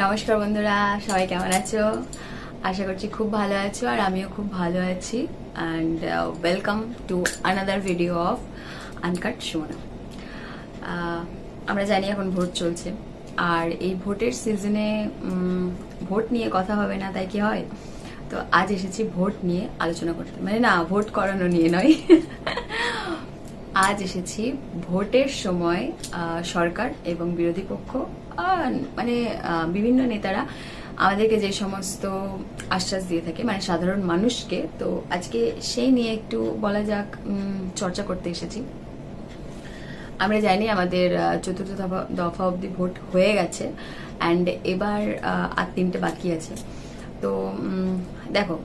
নমস্কার বন্ধুরা সবাই কেমন আছো? আশা করছি খুব ভালো আছো আর আমিও খুব ভালো আছি। And welcome to another video of uncut ah, আমরা জানি এখন ভোট চলছে। আর এই ভোটের সিজনে ভোট নিয়ে কথা হবে না তাই কি হয়? তো আজ এসেছি ভোট নিয়ে আলোচনা করতে। মানে না ভোট করানো নিয়ে নয়। আজ এসেছি ভোটের সময় সরকার এবং বিরোধী পক্ষ মানে বিভিন্ন নেতারা আমাদেরকে যে সমস্ত আশ্বাস দিয়ে থাকে মানে সাধারণ মানুষকে। তো আজকে সেই নিয়ে একটু বলা যাক চর্চা করতে এসেছি। আমরা জানি আমাদের চতুর্থ দফা- দফা অবধি ভোট হয়ে গেছে অ্যান্ড এবার আর তিনটে বাকি আছে। তো দেখো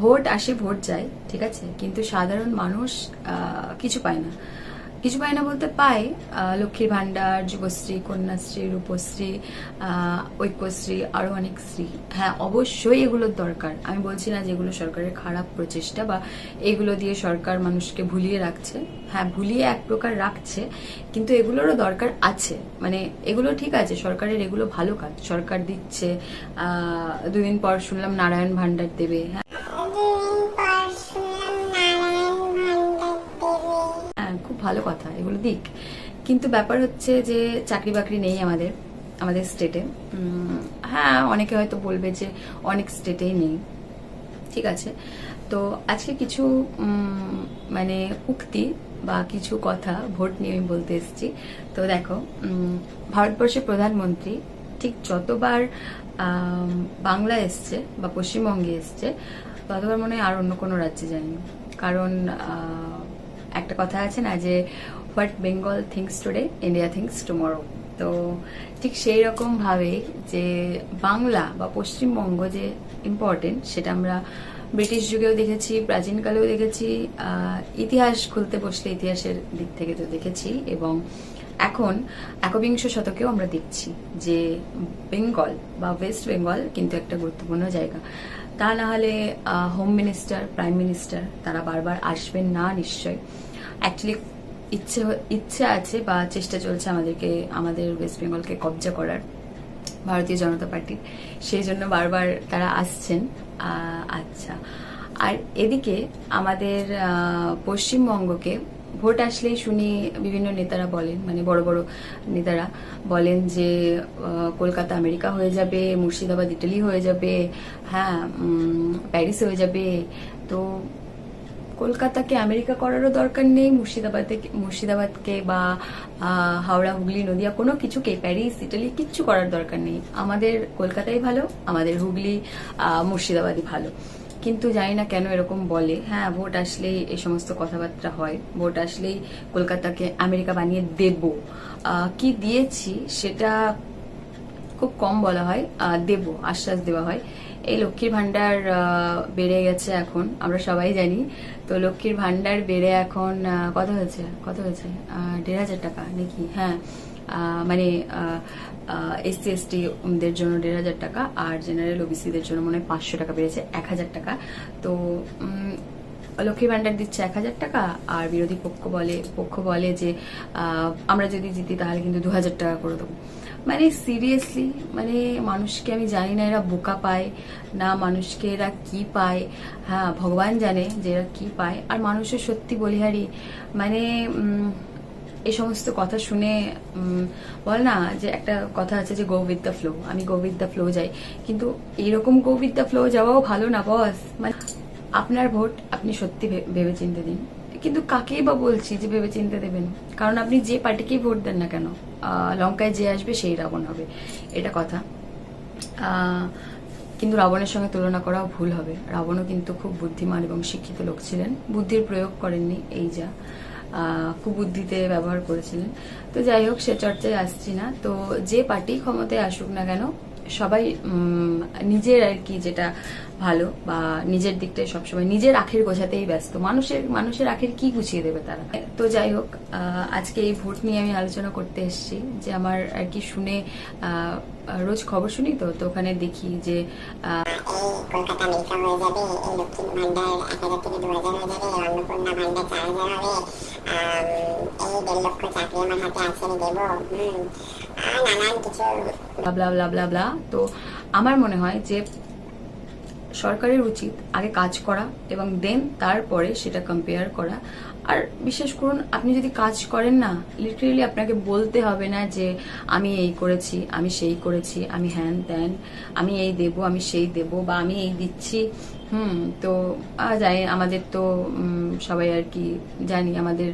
ভোট আসে, ভোট যায়, ঠিক আছে? কিন্তু সাধারণ মানুষ কিছু পায় না। কিছু পায় না বলতে পায় লক্ষ্মীর ভাণ্ডার, যুবশ্রী, কন্যাশ্রী, রূপশ্রী ঐক্যশ্রী আরও অনেক শ্রী হ্যাঁ অবশ্যই এগুলোর দরকার। আমি বলছি না যে এগুলো সরকারের খারাপ প্রচেষ্টা বা এগুলো দিয়ে সরকার মানুষকে ভুলিয়ে রাখছে। হ্যাঁ ভুলিয়ে এক প্রকার রাখছে, কিন্তু এগুলোরও দরকার আছে। মানে এগুলো ঠিক আছে, সরকারের এগুলো ভালো কাজ। সরকার দিচ্ছে দুদিন পর শুনলাম নারায়ণ ভাণ্ডার দেবে। হ্যাঁ। ভালো কথা, এগুলো দিক। কিন্তু ব্যাপার হচ্ছে যে চাকরি বাকরি নেই আমাদের আমাদের স্টেটে হ্যাঁ অনেকে হয়তো বলবে যে অনেক স্টেটেই নেই। ঠিক আছে? তো আজকে কিছু মানে উক্তি বা কিছু কথা, ভোট নিয়ে আমি বলতে এসেছি। তো দেখো ভারতবর্ষের প্রধানমন্ত্রী ঠিক যতবার বাংলা এসছে বা পশ্চিমবঙ্গে এসছে, ততবার মনে হয় আর অন্য কোনো রাজ্যে যায়নি। কারণ একটা কথা আছে না যে what Bengal thinks today India thinks tomorrow তো ঠিক সেই রকম ভাবে যে বাংলা বা পশ্চিমবঙ্গ যে ইম্পর্টেন্ট সেটা আমরা ব্রিটিশ যুগেও দেখেছি, প্রাচীনকালেও দেখেছি ইতিহাস খুলতে বসলে ইতিহাসের দিক থেকে তো দেখেছি এবং এখন একবিংশ শতকেও আমরা দেখছি যে বেঙ্গল বা ওয়েস্ট বেঙ্গল কিন্তু একটা গুরুত্বপূর্ণ জায়গা। তা না হলে হোম মিনিস্টার প্রাইম মিনিস্টার তারা বারবার আসবেন না নিশ্চয় অ্যাকচুয়ালি ইচ্ছে ইচ্ছে আছে বা চেষ্টা চলছে আমাদেরকে, আমাদের ওয়েস্ট বেঙ্গলকে কবজা করার, ভারতীয় জনতা পার্টির সেই জন্য বারবার তারা আসছেন। আচ্ছা। আর এদিকে আমাদের পশ্চিমবঙ্গকে ভোট আসলেই শুনি বিভিন্ন নেতারা বলেন মানে বড় বড় নেতারা বলেন যে কলকাতা আমেরিকা হয়ে যাবে, মুর্শিদাবাদ ইটালি হয়ে যাবে হ্যাঁ প্যারিস হয়ে যাবে। তো কলকাতাকে আমেরিকা করারও দরকার নেই, মুর্শিদাবাদে, মুর্শিদাবাদকে বা হাওড়া, হুগলি, নদিয়া কোনো কিছুকে, প্যারিস, ইটালি কিচ্ছু করার দরকার নেই। আমাদের কলকাতাই ভালো, আমাদের হুগলি মুর্শিদাবাদই ভালো। কিন্তু জানি না কেন এরকম বলে। হ্যাঁ ভোট আসলেই এই সমস্ত কথাবার্তা হয়। ভোট আসলেই কলকাতাকে আমেরিকা বানিয়ে দেব। কি দিয়েছি সেটা খুব কম বলা হয়। দেব আশ্বাস দেওয়া হয়। এই লক্ষ্মীর ভান্ডার আহ, বেড়ে গেছে এখন আমরা সবাই জানি। তো লক্ষ্মীর ভান্ডার বেড়ে এখন কত হয়েছে? কত হয়েছে? দেড় হাজার টাকা নাকি? হ্যাঁ। মানে এসসি এসটি দের জন্য দেড় হাজার টাকা আর জেনারেল ওবিসিদের জন্য মনে হয় পাঁচশো টাকা বেড়েছে, এক হাজার টাকা। তো লক্ষ্মী ভান্ডার দিচ্ছে এক হাজার টাকা আর বিরোধী পক্ষ বলে পক্ষ বলে যে আমরা যদি জিতি তাহলে কিন্তু দু হাজার টাকা করে দেবো। মানে সিরিয়াসলি মানে মানুষকে আমি জানি না এরা বোকা পায়, না মানুষকে এরা কি পায়। হ্যাঁ ভগবান জানে যে এরা কি পায়। আর মানুষের সত্যি বলিহারি মানে এই সমস্ত কথা শুনে বল না যে একটা কথা আছে যে গো উইথ দ্য ফ্লো আমি গো উইথ দ্য ফ্লো যাই। কিন্তু এইরকম গো উইথ দ্য ফ্লো যাওয়াও ভালো না বস মানে আপনার ভোট আপনি সত্যি ভেবে চিনতে দিন। কিন্তু কাকেই বা বলছি যে ভেবে চিনতে দেবেন? কারণ আপনি যে পার্টিকেই ভোট দেন না কেন লঙ্কায় যে আসবে সেই রাবণ হবে। এটা কথা। কিন্তু রাবণের সঙ্গে তুলনা করাও ভুল হবে। রাবণও কিন্তু খুব বুদ্ধিমান এবং শিক্ষিত লোক ছিলেন। বুদ্ধির প্রয়োগ করেননি, এই যা। কুবুদ্ধিতে ব্যবহার করেছিলেন। তো যাই হোক, সে চর্চায় আসছি না। তো যে পার্টি ক্ষমতায় আসুক না কেন সবাই নিজের আর কি যেটা ভালো বা নিজের দিকটাই সবসময় নিজের আখের গোছাতেই ব্যস্ত। মানুষের মানুষের আখের কি গুছিয়ে দেবে তারা? তো যাই হোক আজকে এই ভোট নিয়ে আমি আলোচনা করতে এসেছি যে আমার আর কি শুনে রোজ খবর শুনি তো তো ওখানে দেখি যে কলকাতা তো আমার মনে হয় যে সরকারের উচিত আগে কাজ করা এবং দেন তারপরে সেটা কম্পেয়ার করা। আর বিশ্বাস করুন, আপনি যদি কাজ করেন না লিটারেলি আপনাকে বলতে হবে না যে, আমি এই করেছি, আমি সেই করেছি, আমি হ্যান ত্যান, আমি এই দেব, আমি সেই দেব বা আমি এই দিচ্ছি। হুম, তো জানি আমাদের তো সবাই আর কি জানি, আমাদের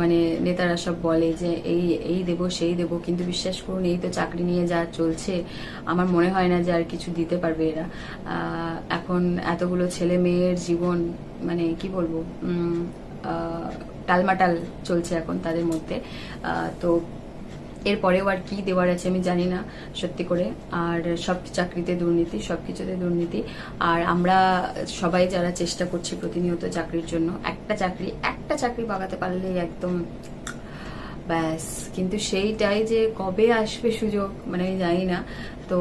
মানে নেতারা সব বলে যে, এই এই দেব, সেই দেব, কিন্তু বিশ্বাস করুন, এই তো চাকরি নিয়ে যা চলছে, আমার মনে হয় না যে আর কিছু দিতে পারবে এরা। এখন এতগুলো ছেলে মেয়ের জীবন মানে কি বলব টালমাটাল চলছে এখন তাদের মধ্যে। তো এরপরেও আর কি দেওয়ার আছে আমি জানি না, সত্যি করে। আর সব চাকরিতে দুর্নীতি, সব কিছুতে দুর্নীতি। আর আমরা সবাই যারা চেষ্টা করছি প্রতিনিয়ত চাকরির জন্য, একটা চাকরি একটা চাকরি পাকাতে পারলেই একদম ব্যাস। কিন্তু সেইটাই যে কবে আসবে সুযোগ মানে আমি জানি না। তো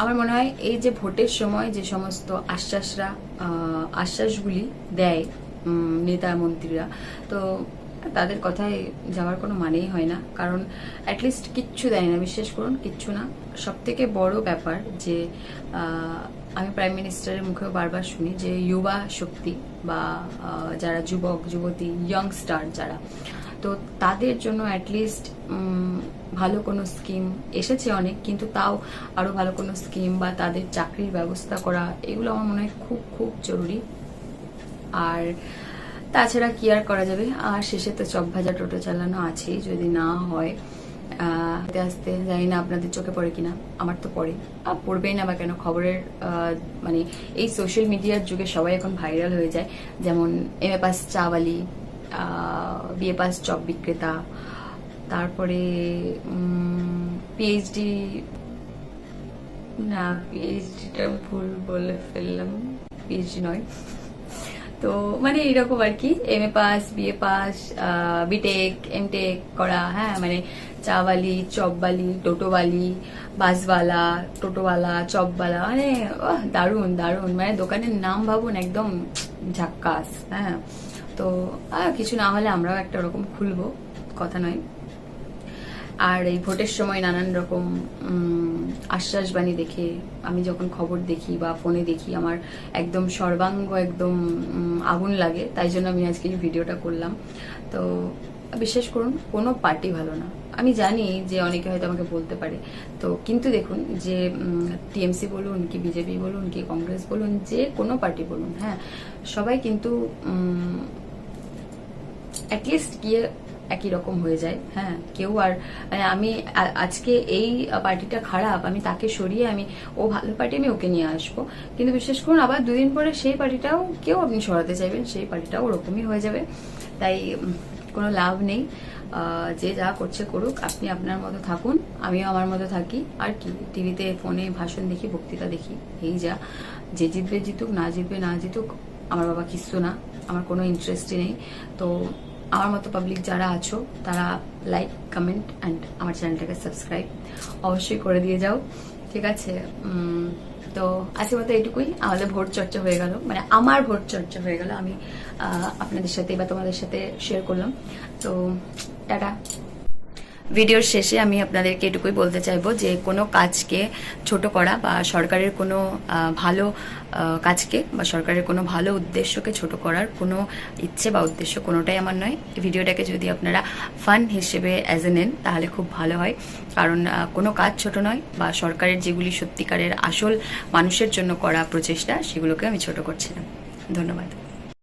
আমার মনে হয় এই যে ভোটের সময় যে সমস্ত আশ্বাসরা আশ্বাসগুলি দেয় নেতা মন্ত্রীরা, তো তাদের কথায় যাওয়ার কোনো মানেই হয় না। কারণ অ্যাটলিস্ট কিচ্ছু দেয় না, বিশ্বাস করুন, কিচ্ছু না। সব থেকে বড় ব্যাপার যে আমি প্রাইম মিনিস্টারের মুখেও বারবার শুনি যে যুবা শক্তি বা যারা যুবক, যুবতী ইয়ংস্টার যারা, তো তাদের জন্য অ্যাটলিস্ট ভালো কোনো স্কিম এসেছে অনেক, কিন্তু তাও আরও ভালো কোনো স্কিম বা তাদের চাকরির ব্যবস্থা করা, এগুলো আমার মনে হয় খুব খুব জরুরি। আর তাছাড়া কি আর করা যাবে? আর শেষে তো চপ ভাজা, টোটো চালানো আছেই, যদি না হয় আস্তে আস্তে, জানি না আপনাদের চোখে পড়ে কিনা, আমার তো পড়ে। আর পড়বেই না বা কেন, খবরের মানে এই সোশ্যাল মিডিয়ার যুগে সবাই এখন ভাইরাল হয়ে যায়। যেমন এম এ পাস চাওয়ালি বিএ পাস চপ বিক্রেতা, তারপরে পিএইচডি না পিএইচডিটা ভুল বলে ফেললাম পিএইচডি নয়। তো মানে এরকম আর কি M A pass BA pass BTech MTech করা হ্যাঁ মানে চাওয়ালি, চপবালি, টোটোবালি, বাসওয়ালা, টোটোওয়ালা, চপওয়ালা মানে দারুণ দারুণ মানে দোকানের নাম ভাবুন একদম ঝাক্কাস হ্যাঁ। তো কিছু না হলে আমরাও একটা ওরকম খুলবো, কথা নয়। আর এই ভোটের সময় নানান রকম আশ্বাসবাণী দেখে আমি যখন খবর দেখি বা ফোনে দেখি, আমার একদম সর্বাঙ্গ, একদম আগুন লাগে। তাই জন্য আমি আজকে এই ভিডিওটা করলাম। তো বিশ্বাস করুন, কোনো পার্টি ভালো না। আমি জানি যে অনেকে হয়তো আমাকে বলতে পারে। তো কিন্তু দেখুন যে টিএমসি বলুন কি বিজেপি বলুন কি কংগ্রেস বলুন, যে কোনো পার্টি বলুন হ্যাঁ সবাই কিন্তু অ্যাটলিস্ট গিয়ে একই রকম হয়ে যায়। হ্যাঁ কেউ আর মানে আমি আজকে এই পার্টিটা খারাপ, আমি তাকে সরিয়ে আমি, ও ভালো পার্টি, আমি ওকে নিয়ে আসব। কিন্তু বিশেষ করুন, আবার দুদিন পরে সেই পার্টিটাও কেউ আপনি সরাতে চাইবেন, সেই পার্টিটাও ওরকমই হয়ে যাবে। তাই কোনো লাভ নেই। যে যা করছে করুক, আপনি আপনার মতো থাকুন, আমিও আমার মতো থাকি। আর কি, টিভিতে, ফোনে ভাষণ দেখি, বক্তৃতা দেখি, এই যা। যে জিতবে জিতুক, না জিতবে না জিতুক, আমার বাবা কিচ্ছু না, আমার কোনো ইন্টারেস্টই নেই। তো আমার মতো পাবলিক যারা আছো, তারা লাইক কমেন্ট অ্যান্ড আমার চ্যানেলটাকে সাবস্ক্রাইব অবশ্যই করে দিয়ে যাও, ঠিক আছে? তো আজকের মতো এইটুকুই। আমাদের ভোট চর্চা হয়ে গেল। মানে আমার ভোট চর্চা হয়ে গেল। আমি আপনাদের সাথে বা তোমাদের সাথে শেয়ার করলাম। তো, টাটা। ভিডিওর শেষে আমি আপনাদেরকে এটুকুই বলতে চাইব যে কোনো কাজকে ছোট করা বা সরকারের কোনো ভালো কাজকে বা সরকারের কোনো ভালো উদ্দেশ্যকে ছোট করার কোনো ইচ্ছে বা উদ্দেশ্য কোনোটাই আমার নয়। ভিডিওটাকে যদি আপনারা ফান হিসেবে অ্যাজ এ নেন, তাহলে খুব ভালো হয়। কারণ কোনো কাজ ছোট নয় বা সরকারের যেগুলি সত্যিকারের আসল মানুষের জন্য করা প্রচেষ্টা, সেগুলোকে আমি ছোট করছিলাম। ধন্যবাদ।